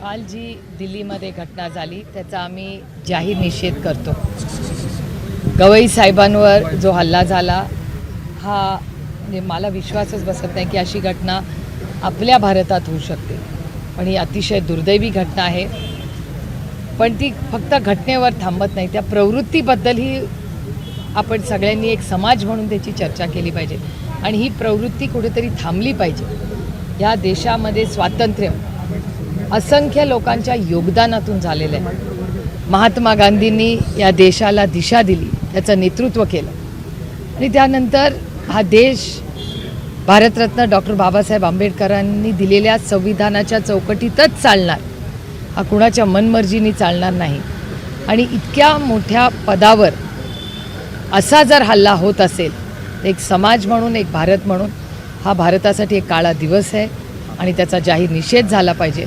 काल जी दिल्लीमध्ये घटना झाली त्याचा आम्ही जाहीर निषेध करतो. गवई साहेबांवर जो हल्ला झाला हा म्हणजे मला विश्वासच बसत नाही की अशी घटना आपल्या भारतात होऊ शकते. पण ही अतिशय दुर्दैवी घटना आहे. पण ती फक्त घटनेवर थांबत नाही त्या प्रवृत्तीबद्दलही आपण सगळ्यांनी एक समाज म्हणून त्याची चर्चा केली पाहिजे. आणि ही प्रवृत्ती कुठेतरी थांबली पाहिजे. या देशामध्ये स्वातंत्र्य असंख्य लोकांच्या योगदानातून झालेलं आहे. महात्मा गांधींनी या देशाला दिशा दिली त्याचं नेतृत्व केलं. आणि त्यानंतर हा देश भारतरत्न डॉक्टर बाबासाहेब आंबेडकरांनी दिलेल्या संविधानाच्या चौकटीतच चालणार. हा कुणाच्या मनमर्जीनी चालणार नाही. आणि इतक्या मोठ्या पदावर असा जर हल्ला होत असेल एक समाज म्हणून एक भारत म्हणून हा भारतासाठी एक काळा दिवस आहे आणि त्याचा जाहीर निषेध झाला पाहिजे.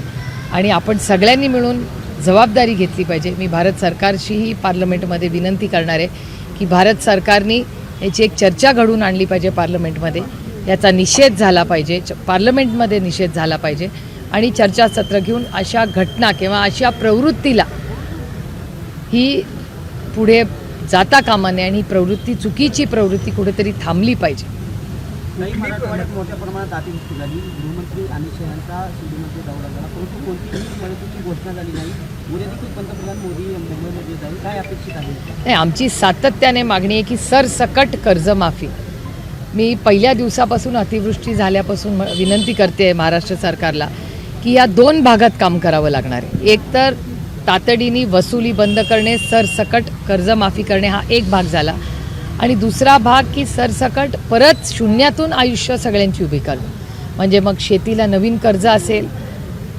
आणि आपण सगळ्यांनी मिळून जबाबदारी घेतली पाहिजे. मी भारत सरकारशीही पार्लमेंटमध्ये विनंती करणार आहे की भारत सरकारने याची एक चर्चा घडवून आणली पाहिजे पार्लमेंटमध्ये. याचा निषेध झाला पाहिजे. च- पार्लमेंटमध्ये निषेध झाला पाहिजे. आणि चर्चासत्र घेऊन अशा घटना किंवा अशा प्रवृत्तीला ही पुढे जाता कामा नये आणि ही प्रवृत्ती चुकीची प्रवृत्ती कुठेतरी थांबली पाहिजे. काही मराठवाड्यात मोठ्या प्रमाणात अतिवृष्टी झाली. गृहमंत्री अमित शहा यांचा शिर्डीमध्ये दौरा झाला. परंतु कोणतीही मदतीची घोषणा झाली नाही. उद्या देखील पंतप्रधान मोदी मुंबईमध्ये जाईल. काय अपेक्षित आहे? नाही आमची सातत्याने मागणी आहे की सरसकट कर्जमाफी. मी पहिल्या दिवसापासून अतिवृष्टी झाल्यापासून विनंती करते महाराष्ट्र सरकारला की या दोन भागात काम करावं लागणार आहे. एक तर तातडीने वसुली बंद करणे सरसकट कर्जमाफी करणे हा एक भाग झाला. आणि दुसरा भाग की सरसकट परत शून्यातून आयुष्य सगळ्यांची उभी करणं. म्हणजे मग शेतीला नवीन कर्ज असेल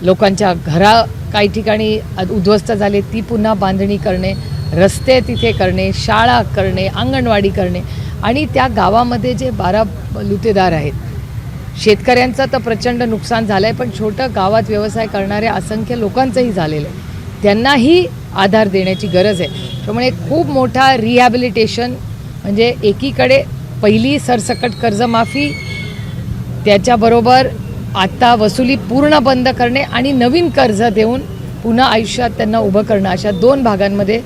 लोकांच्या घरा काही ठिकाणी उद्ध्वस्त झाले ती पुन्हा बांधणी करणे रस्ते तिथे करणे शाळा करणे अंगणवाडी करणे. आणि त्या गावामध्ये जे बारा लुतेदार आहेत शेतकऱ्यांचं तर प्रचंड नुकसान झालं आहे पण छोटं गावात व्यवसाय करणाऱ्या असंख्य लोकांचंही झालेलं आहे. त्यांनाही आधार देण्याची गरज आहे. त्यामुळे खूप मोठा रिहॅबिलिटेशन म्हणजे एकीकडे पहिली सरसकट कर्जमाफी त्याच्याबरोबर आता वसुली पूर्ण बंद करणे आणि नवीन कर्ज देऊन पुन्हा आयुष्यात त्यांना उभं करणं अशा दोन भागांमध्ये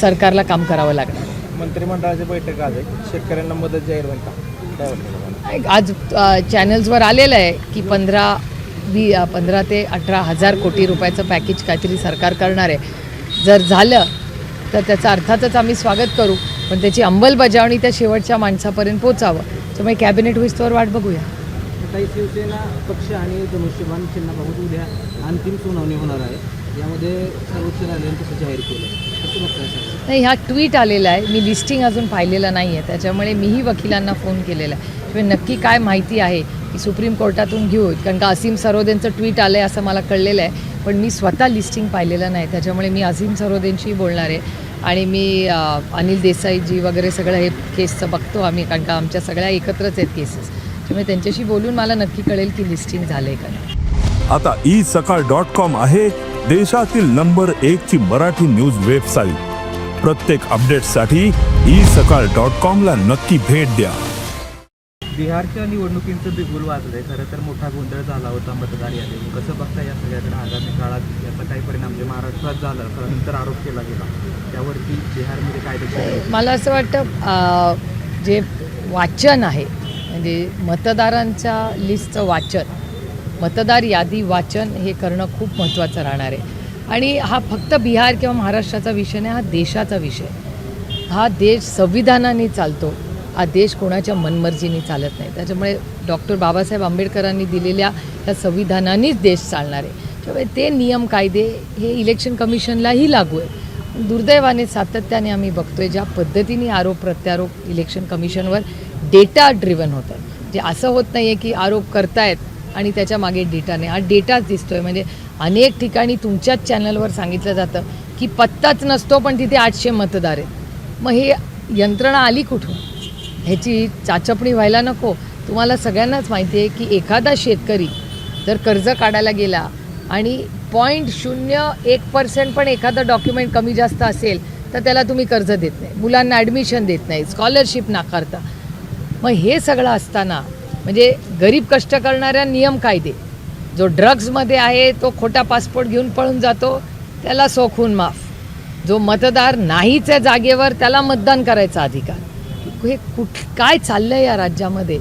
सरकारला काम करावं लागणार. मंत्रिमंडळाची बैठक आज शेतकऱ्यांना मदत जाहीर होईल? आज चॅनल्सवर आलेलं आहे की पंधरा वी पंधरा ते अठरा हजार कोटी रुपयाचं पॅकेज काहीतरी सरकार करणार आहे. जर झालं तर त्याचं अर्थातच आम्ही स्वागत करू. पण त्याची अंमलबजावणी त्या शेवटच्या माणसापर्यंत पोचावं. त्यामुळे कॅबिनेट होईस्तोवर वाट बघूया. काही शिवसेना पक्ष आणि धनुष्यबाण चिन्हाबाबत उद्या अंतिम सुनावणी होणार आहे. यामध्ये सर्वोच्च न्यायालयाने तसं जाहीर केलं नाही हा ट्विट आलेला आहे. मी लिस्टिंग अजून पाहिलेलं नाही आहे त्याच्यामुळे मीही वकिलांना फोन केलेला आहे. त्यामुळे नक्की काय माहिती आहे की सुप्रीम कोर्टातून घेऊ. कारण का असीम सरोदेंचं ट्विट आलं आहे असं मला कळलेलं आहे. पण मी स्वतः लिस्टिंग पाहिलेलं नाही. त्याच्यामुळे मी असीम सरोदेंशी बोलणार आहे. आणि मी अनिल देसाईजी वगैरे सगळं हे केसचं बघतो आम्ही कारण का आमच्या सगळ्या एकत्रच आहेत केसेस. त्यामुळे त्यांच्याशी बोलून मला नक्की कळेल की लिस्टिंग झालं आहे का नाही. आता ई सकाळ डॉट कॉम आहे देशातील नंबर एक ची मराठी न्यूज वेबसाईट. प्रत्येक अपडेटसाठी ई सकाळ डॉट कॉम ला नक्की भेट द्या. बिहारच्या निवडणुकींचं बिगुल वाजलंय. खरं तर मोठा गोंधळ झाला होता मतदार यादीवर कसं बघता या सगळ्याकडे आगामी काळात याचा काही परिणाम? म्हणजे महाराष्ट्रात झाला खरं नंतर आरोप केला गेला. त्यावरती बिहारमध्ये काय देखील मला असं वाटतं जे वाचन आहे म्हणजे मतदारांच्या लिस्टचं वाचन मतदार यादी वाचन हे करणं खूप महत्त्वाचं राहणार आहे. आणि हा फक्त बिहार किंवा महाराष्ट्राचा विषय नाही हा देशाचा विषय. हा देश संविधानाने चालतो. हा देश कोणाच्या मनमर्जीने चालत नाही. त्याच्यामुळे डॉक्टर बाबासाहेब आंबेडकरांनी दिलेल्या या संविधानानेच देश चालणार आहे. त्यामुळे ते नियम कायदे हे इलेक्शन कमिशनलाही लागू आहे दुर्दैवाने सातत्याने आम्ही बघतोय ज्या पद्धतीने आरोप प्रत्यारोप इलेक्शन कमिशनवर डेटा ड्रिवन होतात जे असं होत नाही आहे की आरोप करतायत आणि त्याच्यामागे डेटा नाही. हा डेटाच दिसतोय. म्हणजे अनेक ठिकाणी तुमच्याच चॅनलवर सांगितलं जातं की पत्ताच नसतो पण तिथे आठशे मतदार आहेत. मग हे यंत्रणा आली कुठून? ह्याची चाचपणी व्हायला नको. तुम्हाला सगळ्यांनाच माहिती आहे की एखादा शेतकरी जर कर्ज काढायला गेला आणि पॉईंट शून्य एक पर्सेंट पण एखादं डॉक्युमेंट कमी जास्त असेल तर त्याला तुम्ही कर्ज देत नाही. मुलांना ॲडमिशन देत नाही स्कॉलरशिप नाकारता. मग हे सगळं असताना म्हणजे गरीब कष्ट करणाऱ्या नियम कायदे. जो ड्रग्जमध्ये आहे तो खोटा पासपोर्ट घेऊन पळून जातो त्याला सोखून माफ. जो मतदार नाहीच आहे जागेवर त्याला मतदान करायचा अधिकार. हे कुठ काय चाललं आहे या राज्यामध्ये?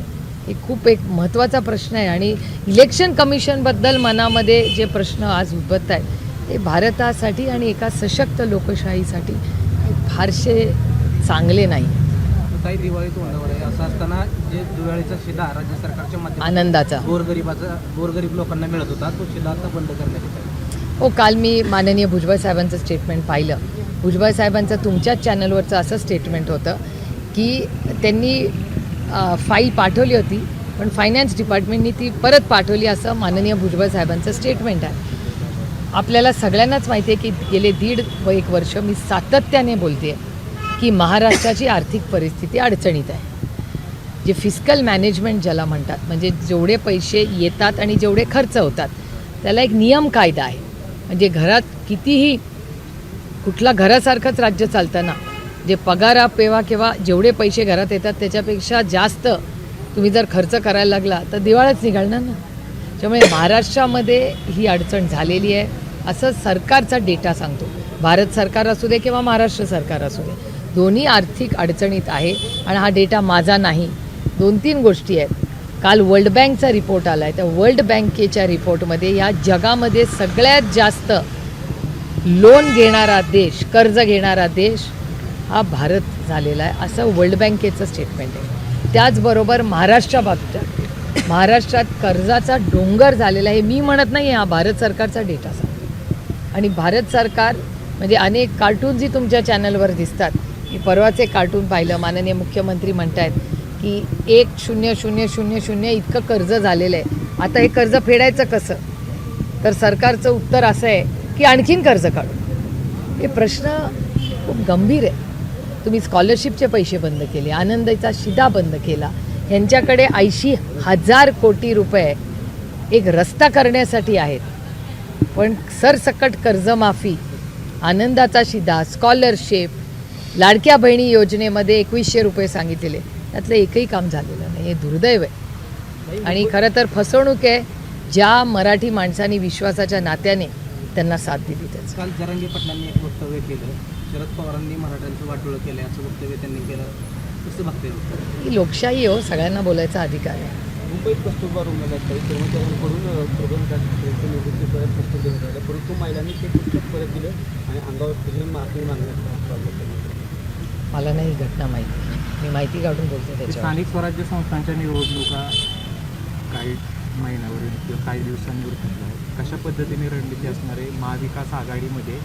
हे खूप एक महत्त्वाचा प्रश्न आहे. आणि इलेक्शन कमिशनबद्दल मनामध्ये जे प्रश्न आज उद्भवत आहेत ते भारतासाठी आणि एका सशक्त लोकशाहीसाठी फारसे चांगले नाही. काही दिवाळी तोंडावर आहे. असं असताना जे दिवाळीचा शिदा राज्य सरकारच्या माध्यमातून आनंदाचा. गोरगरिबाचा गोरगरीब लोकांना मिळत होता तो शिदा आता बंद करण्यात येत आहे. हो काल मी माननीय भुजबळ साहेबांचं स्टेटमेंट पाहिलं. भुजबळ साहेबांचं तुमच्याच चॅनलवरचं असं स्टेटमेंट होतं की त्यांनी फाईल पाठवली होती पण फायनान्स डिपार्टमेंटनी ती परत पाठवली असं माननीय भुजबळ साहेबांचं स्टेटमेंट आहे. आपल्याला सगळ्यांनाच माहिती आहे की गेले दीड व एक वर्ष मी सातत्याने बोलते की महाराष्ट्राची आर्थिक परिस्थिती अडचणीत आहे. जे फिजिकल मॅनेजमेंट ज्याला म्हणतात म्हणजे जेवढे पैसे येतात आणि जेवढे खर्च होतात त्याला एक नियम कायदा आहे. म्हणजे घरात कितीही कुठला घरासारखंच राज्य चालतं ना जे पगार पेवा किंवा जेवढे पैसे घरात येतात त्याच्यापेक्षा जास्त तुम्ही जर खर्च करायला लागला तर दिवाळच निघालणार ना? त्यामुळे महाराष्ट्रामध्ये ही अडचण झालेली आहे. असं सरकारचा डेटा सांगतो. भारत सरकार असू दे किंवा महाराष्ट्र सरकार असू दे दोन्ही आर्थिक अडचणीत आहे आणि हा डेटा माझा नाही. दोन तीन गोष्टी आहेत. काल वर्ल्ड बँकचा रिपोर्ट आला आहे त्या वर्ल्ड बँकेच्या रिपोर्टमध्ये या जगामध्ये सगळ्यात जास्त लोन घेणारा देश कर्ज घेणारा देश हा भारत झालेला आहे असं वर्ल्ड बँकेचं स्टेटमेंट आहे. त्याचबरोबर महाराष्ट्रा बाबतीत महाराष्ट्रात कर्जाचा डोंगर झालेला आहे. मी म्हणत नाही हा भारत सरकारचा डेटा सांगतो आणि भारत सरकार म्हणजे अनेक कार्टून्सही तुमच्या चॅनलवर दिसतात. मी परवाचे कार्टून पाहिलं माननीय मुख्यमंत्री म्हणत आहेत की एक शून्य शून्य शून्य शून्य इतकं कर्ज झालेलं आहे. आता हे कर्ज फेडायचं कसं? तर सरकारचं उत्तर असं आहे की आणखीन कर्ज काढू. हे प्रश्न खूप गंभीर आहे. तुम्ही स्कॉलरशिपचे पैसे बंद केले आनंदाचा शिदा बंद केला. ह्यांच्याकडे ऐंशी हजार कोटी रुपये एक रस्ता करण्यासाठी आहेत. पण सरसकट कर्जमाफी आनंदाचा शिदा स्कॉलरशिप लाडक्या बहिणी योजनेमध्ये एकवीसशे रुपये सांगितलेले त्यातलं एकही काम झालेलं नाही हे दुर्दैव आहे. आणि खरं तर फसवणूक आहे ज्या मराठी माणसांनी विश्वासाच्या नात्याने त्यांना साथ दिली त्याचं. काल जरांगे पाटलांनी एक वक्तव्य केलं. शरद पवारांनी मराठ्यांचं वाटोळं केलं असं वक्तव्य त्यांनी केलं. कसं बघते ही लोकशाही हो सगळ्यांना बोलायचा अधिकार आहे. मुंबईत कस्तुरबा रुग्णालयात काही कर्मचाऱ्यांकडून प्रबंध ठाकरेंचं निवृत्ती परत पुस्तक देण्यात राहिलं परंतु महिलांनी ते पुस्तक परत दिलं आणि अंगावर फिरून माफी मागण्यात मला नाही ही घटना माहिती. मी माहिती काढून बोलते त्याच्यावर. स्थानिक स्वराज्य संस्थांच्या निवडणुका काही महिन्यावरून किंवा काही दिवसांवर घेतला आहे? कशा पद्धतीने रणनीती असणार आहे महाविकास आघाडीमध्ये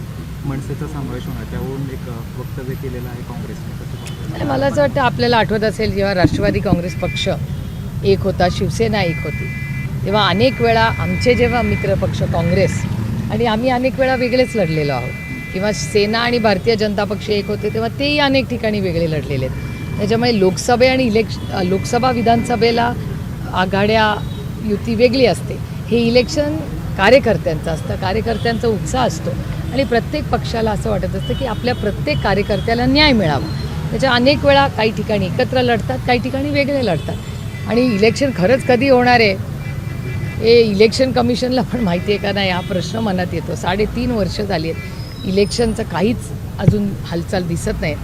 मनसेचा समावेश होणार? त्यावरून एक वक्तव्य केलेलं आहे काँग्रेसने. मला असं वाटतं आपल्याला आठवत असेल जेव्हा राष्ट्रवादी काँग्रेस पक्ष एक होता शिवसेना एक होती. तेव्हा अनेक वेळा आमचे जेव्हा मित्रपक्ष काँग्रेस आणि आम्ही अनेक वेळा वेगळेच लढलेलो आहोत. किंवा सेना आणि भारतीय जनता पक्ष एक होते तेव्हा तेही अनेक ठिकाणी वेगळे लढलेले आहेत. त्याच्यामुळे लोकसभे आणि इलेक्श लोकसभा विधानसभेला आघाड्या युती वेगळी असते. हे इलेक्शन कार्यकर्त्यांचं असतं. कार्यकर्त्यांचा उत्साह असतो. आणि प्रत्येक पक्षाला असं वाटत असतं की आपल्या प्रत्येक कार्यकर्त्याला न्याय मिळावा. त्याच्या अनेक वेळा काही ठिकाणी एकत्र लढतात काही ठिकाणी वेगळे लढतात. आणि इलेक्शन खरंच कधी होणार आहे? हे इलेक्शन कमिशनला पण माहिती आहे का नाही? हा प्रश्न मनात येतो. साडेतीन वर्ष झाली आहेत. इलेक्शनचं काहीच अजून हालचाल दिसत नाही.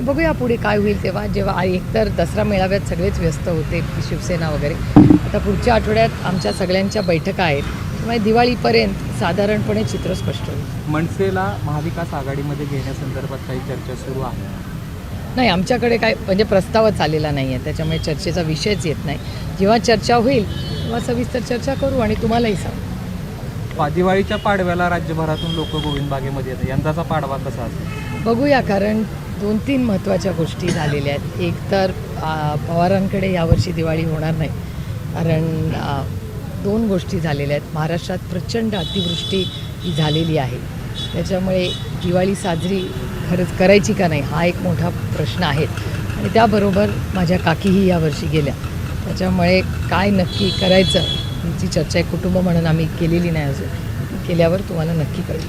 बघूया पुढे काय होईल तेव्हा. जेव्हा एकतर दसरा मेळाव्यात सगळेच व्यस्त होते शिवसेना वगैरे. आता पुढच्या आठवड्यात आमच्या सगळ्यांच्या बैठका आहेत. त्यामुळे दिवाळीपर्यंत साधारणपणे चित्र स्पष्ट होईल. मनसेला महाविकास आघाडीमध्ये घेण्यासंदर्भात काही चर्चा सुरू आहे. नाही आमच्याकडे काय म्हणजे प्रस्तावच आलेला नाही आहे त्याच्यामुळे चर्चेचा विषयच येत नाही. जेव्हा चर्चा होईल तेव्हा सविस्तर चर्चा करू आणि तुम्हालाही सांगू. दिवाळीच्या पाडव्याला राज्यभरातून लोक गोविंद बागेमध्ये येतात. यंदाचा पाडवा कसा असेल? बघूया कारण दोन तीन महत्त्वाच्या गोष्टी झालेल्या आहेत. एक तर पवारांकडे यावर्षी दिवाळी होणार नाही. कारण दोन गोष्टी झालेल्या आहेत. महाराष्ट्रात प्रचंड अतिवृष्टी ही झालेली आहे. त्याच्यामुळे दिवाळी साजरी खरंच करायची का नाही हा एक मोठा प्रश्न आहे. आणि त्याबरोबर माझ्या काकीही यावर्षी गेल्या. त्याच्यामुळे काय नक्की करायचं याची चर्चा कुटुंब म्हणून आम्ही केलेली नाही अजून. केल्यावर तुम्हाला नक्की कळेल.